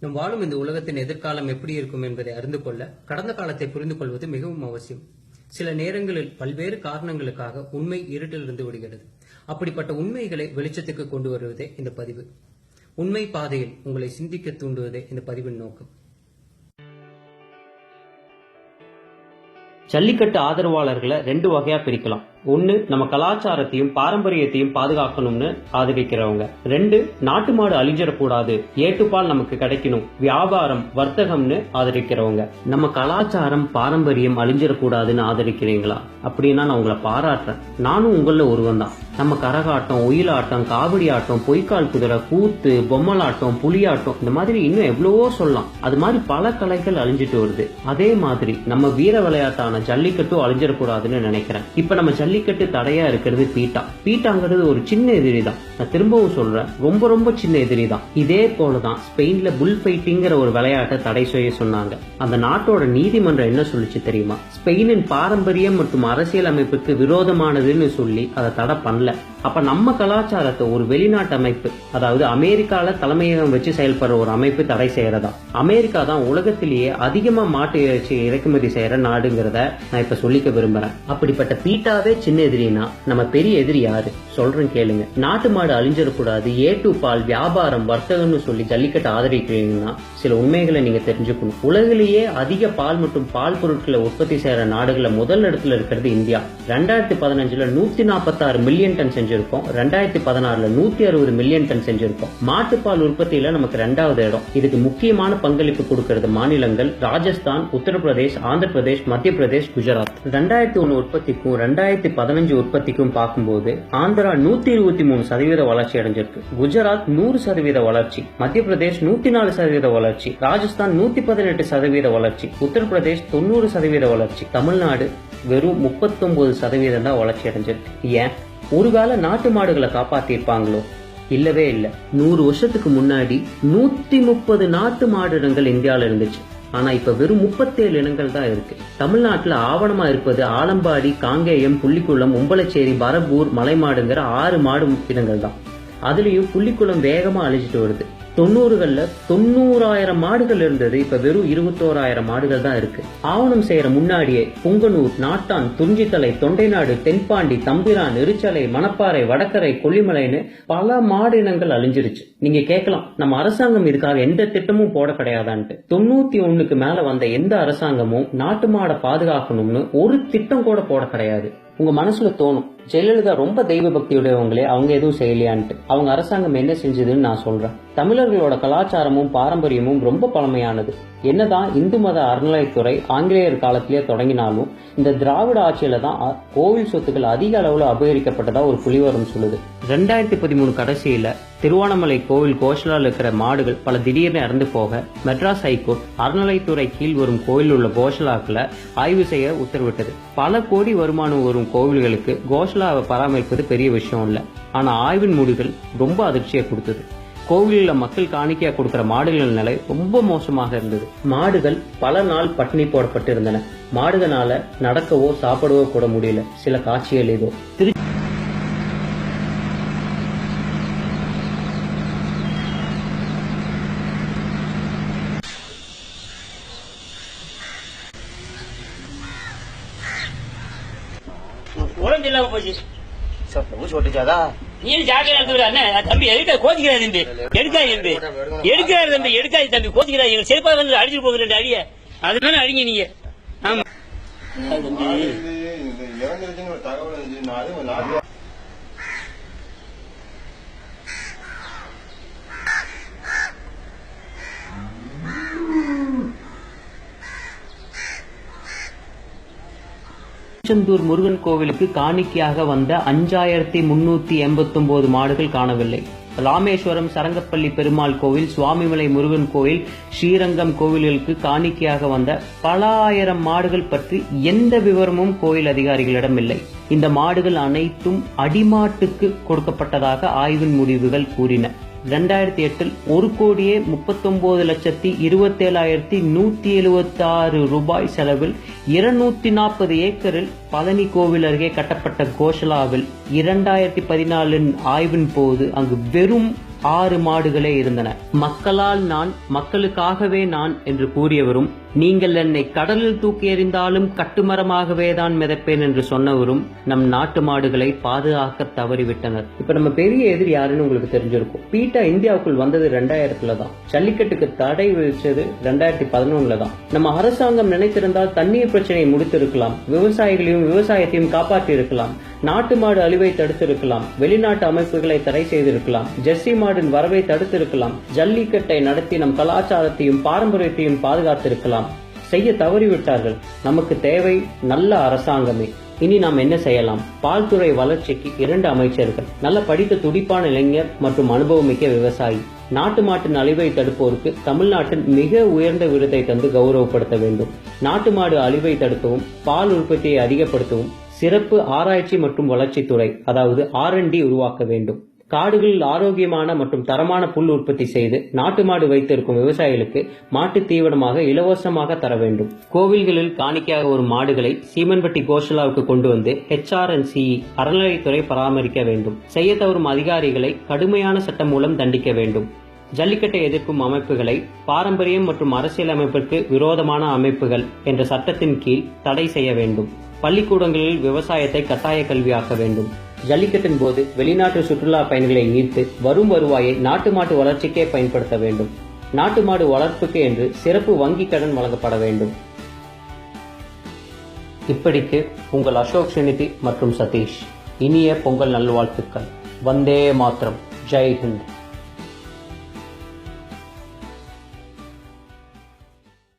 நம் வாழும் இந்த உலகத்தின் எதிர்காலம் எப்படி இருக்கும் என்பதை அறிந்து கொள்ள கடந்த காலத்தை புரிந்து கொள்வது மிகவும் அவசியம். சில நேரங்களில் பல்வேறு காரணங்களுக்காக உண்மை இருட்டில் இருந்து விடுகிறது. அப்படிப்பட்ட உண்மைகளை வெளிச்சத்துக்கு கொண்டு வருவதே இந்த பதிவு. உண்மை பாதையில் உங்களை சிந்திக்க தூண்டுவதே இந்த பதிவின் நோக்கம். ஜல்லிக்கட்டு ஆதரவாளர்களை ரெண்டு வகையா பிரிக்கலாம். ஒன்னு நம்ம கலாச்சாரத்தையும் பாரம்பரியத்தையும் பாதுகாக்கணும்னு ஆதரிக்கிறவங்க. ரெண்டு நாட்டு மாடு அழிஞ்சிடக்கூடாது ஏட்டுப்பால் நமக்கு கிடைக்கணும் வியாபாரம் வர்த்தகம்னு ஆதரிக்கிறவங்க. நம்ம கலாச்சாரம் பாரம்பரியம் அழிஞ்சிடக்கூடாதுன்னு ஆதரிக்கிறீங்களா? அப்படின்னா நான் உங்களை பாராட்டுறேன். நானும் உங்கள ஒருவன் தான் நம்ம கரகாட்டம் ஒயிலாட்டம் காவடி ஆட்டம் பொய்க்கால் குதிரை கூத்து பொம்மலாட்டம் புலியாட்டம் இந்த மாதிரி இன்னும் எவ்வளவோ சொல்லலாம். அது மாதிரி பல கலைகள் அழிஞ்சிட்டு வருது. அதே மாதிரி நம்ம வீர விளையாட்டான ஜல்லிக்கட்டும் அழிஞ்சிடக்கூடாதுன்னு நினைக்கிறேன். இப்ப நம்ம ஜல்லிக்கட்டு தடையா இருக்கிறது பீட்டா. பீட்டாங்கிறது ஒரு சின்ன எதிரி தான். நான் திரும்பவும் சொல்றேன் ரொம்ப ரொம்ப சின்ன எதிரி தான். இதே போலதான் ஸ்பெயின்ல புல் ஃபைட்டிங்கிற ஒரு விளையாட்டை தடை செய்ய சொன்னாங்க. அந்த நாட்டோட நீதிமன்றம் என்ன சொல்லுச்சு தெரியுமா? ஸ்பெயினின் பாரம்பரியம் மற்றும் அரசியல் அமைப்புக்கு விரோதமானதுன்னு சொல்லி அதை தடை பண்ணல. அப்ப நம்ம கலாச்சாரத்தை ஒரு வெளிநாட்டு அமைப்பு அதாவது அமெரிக்கால தலைமையகம் வச்சு செயல்படுற ஒரு அமைப்பு தடை செய்யறதா? அமெரிக்கா தான் உலகத்திலேயே அதிகமா மாட்டு இறைச்சி இறக்குமதி செய்யற நாடுங்கிறத நான் இப்ப சொல்லிக்க விரும்புறேன். அப்படிப்பட்ட பீட்டாவே சின்ன எதிரினா நம்ம பெரிய எதிரி யாரு? சொல்றேன் கேளுங்க. நாட்டு மாடு அழிஞ்சிடக்கூடாது ஏ டு பால் வியாபாரம் வர்த்தகம்னு சொல்லி ஜல்லிக்கட்டு ஆதரிக்கிறீங்கன்னா சில உண்மைகளை நீங்க தெரிஞ்சுக்கணும். உலகிலேயே அதிக பால் மற்றும் பால் பொருட்களை உற்பத்தி செய்யற நாடுகள்ல முதல் இடத்துல இருக்கிறது இந்தியா. ரெண்டாயிரத்தி பதினஞ்சுல நூத்தி நாற்பத்தாறு மில்லியன் டன் செஞ்சிருக்கோம். ரெண்டாயிரத்தி பதினாறுல நூத்தி அறுபது மில்லியன் டன் செஞ்சிருக்கோம். மாட்டுப்பால் உற்பத்தியில நமக்கு ரெண்டாவது இடம். இதுக்கு முக்கியமான பங்களிப்பு கொடுக்கிறது மாநிலங்கள். ராஜஸ்தான் உத்தரப்பிரதேஷ் ஆந்திர பிரதேஷ் மத்திய பிரதேஷ் குஜராத். ரெண்டாயிரத்தி ஒன்னு உற்பத்திக்கும் ரெண்டாயிரத்தி பதினஞ்சு உற்பத்திக்கும் பார்க்கும்போது ஆந்திரா நூத்தி இருபத்தி மூணு சதவீத வளர்ச்சி அடைஞ்சிருக்கு. குஜராத் நூறு சதவீத வளர்ச்சி. மத்திய பிரதேஷ் நூத்தி நாலு சதவீத வளர்ச்சி. ராஜஸ்தான் நூத்தி பதினெட்டு சதவீத வளர்ச்சி. உத்தரப்பிரதேஷ் தொண்ணூறு சதவீத வளர்ச்சி. தமிழ்நாடு வெறும் முப்பத்தொன்பது சதவீதம் தான் வளர்ச்சி அடைஞ்சிருக்கு. ஏன்? ஒருவேளை நாட்டு மாடுகளை காப்பாத்திருப்பாங்களோ இல்லவே இல்ல. நூறு வருஷத்துக்கு முன்னாடி நூத்தி முப்பது நாட்டு மாடு இனங்கள் இந்தியால இருந்துச்சு. ஆனா இப்ப வெறும் முப்பத்தேழு இனங்கள் தான் இருக்கு. தமிழ்நாட்டுல ஆவணமா இருப்பது ஆலம்பாடி காங்கேயம் புள்ளிக்குளம் உம்பளச்சேரி பரப்பூர் மலைமாடுங்கிற ஆறு மாடு இனங்கள் தான். அதுலயும் புள்ளிக்குளம் வேகமா அழிஞ்சிட்டு வருது. தொண்ணூறுகளில் தொண்ணூறாயிரம் மாடுகள் இருந்தது. இப்ப வெறும் இருபத்தோராயிரம் மாடுகள் தான் இருக்கு. ஆவணம் செய்யற முன்னாடியே புங்கனூர் நாட்டான் துஞ்சித்தலை தொண்டைநாடு தென்பாண்டி தம்பிரான் எரிச்சலை மணப்பாறை வடக்கரை கொல்லிமலைன்னு பல மாடு இனங்கள் அழிஞ்சிருச்சு. நீங்க கேட்கலாம் நம்ம அரசாங்கம் இதுக்காக எந்த திட்டமும் போட கிடையாதான்ட்டு. தொண்ணூத்தி ஒண்ணுக்கு மேல வந்த எந்த அரசாங்கமும் நாட்டு மாடை பாதுகாக்கணும்னு ஒரு திட்டம் கூட போட கிடையாது. உங்க மனசுல தோணும் ஜெயலலிதா ரொம்ப தெய்வ பக்தியுடையவங்களே அவங்க எதுவும் செய்யலையான்ட்டு. அவங்க அரசாங்கம் என்ன செஞ்சதுன்னு நான் சொல்றேன். தமிழர்களோட கலாச்சாரமும் பாரம்பரியமும் ரொம்ப பழமையானது. என்னதான் இந்து மத அறநிலையத்துறை ஆங்கிலேயர் காலத்திலேயே தொடங்கினாலும் இந்த திராவிட ஆட்சியில தான் கோவில் சொத்துக்கள் அதிக அளவுல அபகரிக்கப்பட்டதா ஒரு புலிவரம் சொல்லுது. ரெண்டாயிரத்தி பதிமூணு கடைசியில திருவானமலை கோவில் கோஷலால் இருக்கிற மாடுகள் பல திடீர்னு இறந்து போக மெட்ராஸ் ஹைகோர்ட் அறநிலைத்துறை கீழ் வரும் கோயில் உள்ள கோஷலாக்களை ஆய்வு செய்ய உத்தரவிட்டது. பல கோடி வருமானம் வரும் கோவில்களுக்கு கோஷலாவை பராமரிப்பது பெரிய விஷயம் இல்லை. ஆனா ஆய்வின் முடிவுகள் ரொம்ப அதிர்ச்சியை கொடுத்தது. கோவிலில் மக்கள் காணிக்கையா கொடுக்கிற மாடுகளின் நிலை ரொம்ப மோசமாக இருந்தது. மாடுகள் பல நாள் பட்டினி போடப்பட்டு இருந்தன மாடுகளால நடக்கவோ சாப்பிடவோ கூட முடியல. சில காட்சிகள் ஏதோ திரு உடம்பு இல்லாம போச்சு. ஊசி ஒட்டுச்சாதா? நீ எடுத்துக்கிற அண்ணன் தம்பி எடுக்க கோச்சிக்கிறாரு தம்பி? எடுக்காது தம்பி. எடுக்கிறாரு தம்பி எடுக்காது தம்பி. கோச்சிக்கிறாரு. எங்க செருப்பா வந்து அடிச்சிட்டு போகுது ரெண்டு அடிய. அதுதானே அடிங்க நீங்க. ஆமா. தம்பி இது இது இறங்குறதுன்னு ஒரு தகவல் இருந்துச்சு நான் அதுவும் நாட்டு திருச்செந்தூர் முருகன் கோவிலுக்கு காணிக்கையாக வந்த அஞ்சாயிரத்தி முன்னூத்தி எண்பத்தொன்பது மாடுகள் காணவில்லை. ராமேஸ்வரம் சரங்கப்பள்ளி பெருமாள் கோவில் சுவாமிமலை முருகன் கோவில் ஸ்ரீரங்கம் கோவில்களுக்கு காணிக்கையாக வந்த பல ஆயிரம் மாடுகள் பற்றி எந்த விவரமும் கோயில் அதிகாரிகளிடம் இல்லை. இந்த மாடுகள் அனைத்தும் அடிமாட்டுக்கு கொடுக்கப்பட்டதாக ஆய்வின் முடிவுகள் கூறின. ரெண்டாயிரத்தி எட்டில் ஒரு கோடியே முப்பத்தொம்போது லட்சத்தி இருபத்தேழாயிரத்தி நூற்றி எழுபத்தி ஆறு ரூபாய் செலவில் இருநூத்தி நாற்பது ஏக்கரில் பழனி கோவில் அருகே கட்டப்பட்ட கோஷலாவில் இரண்டாயிரத்தி பதினாலின் ஆய்வின் போது அங்கு வெறும் ஆறு மாடுகளே இருந்தன. மக்களால் நான் மக்களுக்காகவே நான் என்று கூறியவரும் நீங்கள் என்னை கடலில் தூக்கி எறிந்தாலும் கட்டுமரமாகவே தான் மிதப்பேன் என்று சொன்னவரும் நம் நாட்டு மாடுகளை பாதுகாக்க தவறிவிட்டனர். இப்ப நம்ம பெரிய எதிரி யாருன்னு உங்களுக்கு தெரிஞ்சிருக்கும். பீட்டா இந்தியாவுக்குள் வந்தது ரெண்டாயிரத்துல தான். ஜல்லிக்கட்டுக்கு தடை விதிச்சது ரெண்டாயிரத்தி பதினொன்னுல தான். நம்ம அரசாங்கம் நினைத்திருந்தால் தண்ணீர் பிரச்சனையை முடித்திருக்கலாம். விவசாயிகளையும் விவசாயத்தையும் காப்பாற்றி இருக்கலாம் நாட்டு மாடு அழிவை தடுத்திருக்கலாம். வெளிநாட்டு அமைப்புகளை தடை செய்திருக்கலாம். ஜெர்சி மாடின் வரவை தடுத்திருக்கலாம். ஜல்லிக்கட்டை நடத்தி நம் கலாச்சாரத்தையும் பாரம்பரியத்தையும் பாதுகாத்திருக்கலாம். செய்ய தவறிவிட்டார்கள். நமக்கு தேவை நல்ல அரசாங்கமே. இனி நாம் என்ன செய்யலாம்? பால்துறை வளர்ச்சிக்கு இரண்டு அமைச்சர்கள் நல்ல படித்த துடிப்பான இளைஞர் மற்றும் அனுபவமிக்க விவசாயி. நாட்டு மாட்டின் அழிவை தடுப்போருக்கு தமிழ்நாட்டின் மிக உயர்ந்த விருதை தந்து கௌரவப்படுத்த வேண்டும். நாட்டு மாடு அழிவை தடுக்கவும் பால் உற்பத்தியை அதிகப்படுத்தவும் சிறப்பு ஆராய்ச்சி மற்றும் வளர்ச்சித்துறை அதாவது ஆர் உருவாக்க வேண்டும். காடுகளில் ஆரோக்கியமான மற்றும் தரமான புல் உற்பத்தி செய்து நாட்டு மாடு வைத்திருக்கும் விவசாயிகளுக்கு மாட்டு தீவனமாக இலவசமாக தர வேண்டும். கோவில்களில் காணிக்கையாக வரும் மாடுகளை சீமன்பட்டி கோஷலாவுக்கு கொண்டு வந்து ஹெச்ஆர்என்சி அறநிலையத்துறை பராமரிக்க வேண்டும். செய்ய தவறும் அதிகாரிகளை கடுமையான சட்டம் மூலம் தண்டிக்க வேண்டும். ஜல்லிக்கட்டை எதிர்க்கும் அமைப்புகளை பாரம்பரியம் மற்றும் அரசியல் அமைப்பிற்கு விரோதமான அமைப்புகள் என்ற சட்டத்தின் கீழ் தடை செய்ய வேண்டும். பள்ளிக்கூடங்களில் விவசாயத்தை கட்டாய கல்வியாக்க வேண்டும். ஜல்லிக்கட்டின் போது வெளிநாட்டு சுற்றுலா பயணிகளை ஈர்த்து வரும் வருவாயை நாட்டு மாட்டு வளர்ச்சிக்கே பயன்படுத்த வேண்டும். நாட்டு மாடு வளர்ப்புக்கு என்று சிறப்பு வங்கி கடன் வழங்கப்பட வேண்டும். இப்படிக்கு உங்கள் அசோக் சுனிதி மற்றும் சதீஷ் இனிய பொங்கல் நல்வாழ்த்துக்கள். வந்தே மாத்திரம். ஜெய் ஹிந்த்.